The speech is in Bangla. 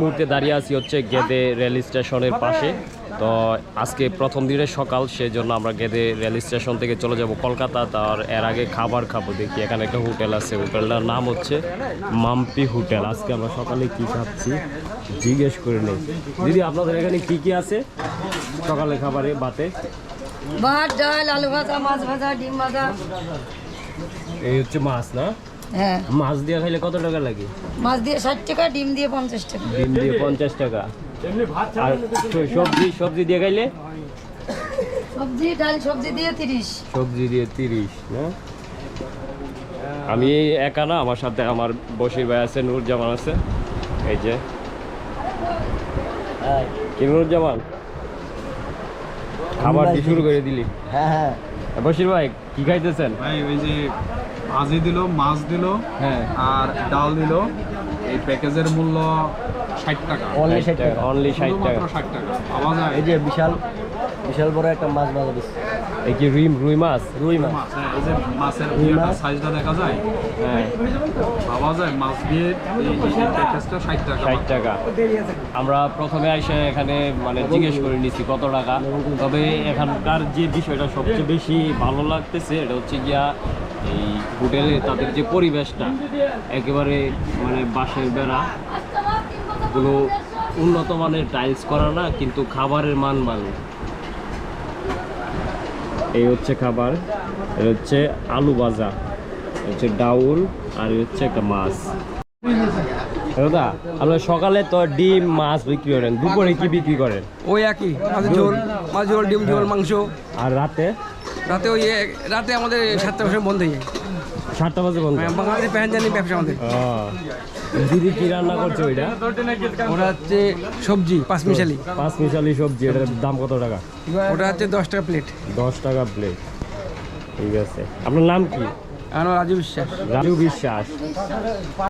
মুহূর্তে দাঁড়িয়ে আছি হচ্ছে গেদে রেল স্টেশনের পাশে। তো আজকে প্রথম দিনের সকাল সেজন্য আমরা গেদে রেল স্টেশন থেকে চলে যাব কলকাতা। তার এর আগে খাবার খাব দেখি এখানে একটা হোটেল আছে। হোটেলটার নাম হচ্ছে মাম্পি হোটেল। আজকে আমরা সকালে কি খাচ্ছি জিজ্ঞেস করে নেই। দিদি আপনাদের এখানে কি কি আছে? সকালে খাবারে বাতে? ভাত ডাল আলু ভাজা মাছ ভাজা ডিম ভাজা। এই হচ্ছে মাছ না? হ্যাঁ। মাছ দিয়ে খাইলে কত টাকা লাগে? মাছ দিয়ে ষাট টাকা ডিম দিয়ে পঞ্চাশ টাকা। ডিম দিয়ে পঞ্চাশ টাকা। আর সবজি সবজি দিয়ে খাইলে? সবজি ডাল সবজি দিয়ে তিরিশ। সবজি দিয়ে তিরিশ না? আমি একা না আমার সাথে আমার বসির ভাই আছে নুরজামান আছে। এই যে। কি নুরজামান খাবার দিয়ে শুরু করে দিলি। হ্যাঁ হ্যাঁ। বসির ভাই কি খাইতেছেন? ভাই ওই যে ভাজি দিল মাছ দিল হ্যাঁ। আর ডাল দিল। এই প্যাকেজের মূল্য ষাট টাকা। অনলি ষাট টাকা। অনলি ষাট টাকা। ষাট টাকা। পাওয়া যায়। এই যে বিশাল বিশাল বড় একটা মাছ ভাজা দিচ্ছে। এই কি রুই রুই মাছ। রুই মাছ। হ্যাঁ, এই যে মাছের রুই মাছ? সাইজটা দেখা যায়? হ্যাঁ। পাওয়া যায়। মাছ দিয়ে এই প্যাকেজটা ষাট টাকা। ষাট টাকা। আমরা প্রথমে এসে এখানে মানে জিজ্ঞেস করে নিচ্ছি কত টাকা। তবে এখানকার যে বিষয়টা সবচেয়ে বেশি ভালো লাগতেছে এটা হচ্ছে গিয়া এই হোটেলে তাদের যে পরিবেশটা একেবারে মানে বাঁশের বেড়া কোনো উন্নত মানের টাইলস করা না কিন্তু খাবারের মান ভালো। এই হচ্ছে খাবার এটা হচ্ছে আলু ভাজা হচ্ছে ডাউল আর হচ্ছে একটা মাছ। দাদা আপনার সকালে তো ডিম মাছ বিক্রি করেন দুপুরে কি বিক্রি করেন? ওই একই ঝোল মাছ ঝোল ডিম ঝোল মাংস। আর রাতে? রাতে ওই রাতে আমাদের সাতটা বছর বন্ধ হয়ে যায়। সাতটা বাজে বন্ধ। হ্যাঁ, বাংলাদেশে প্যাসেঞ্জার ব্যবসা আমাদের। দিদি কি রান্না করছে ওইটা? ওটা হচ্ছে সবজি পাঁচ মিশালি পাঁচ মিশালি সবজি এটার দাম কত টাকা? ওটা হচ্ছে দশ টাকা প্লেট দশ টাকা প্লেট ঠিক আছে। আপনার নাম কি? আমার রাজু বিশ্বাস। রাজু বিশ্বাস।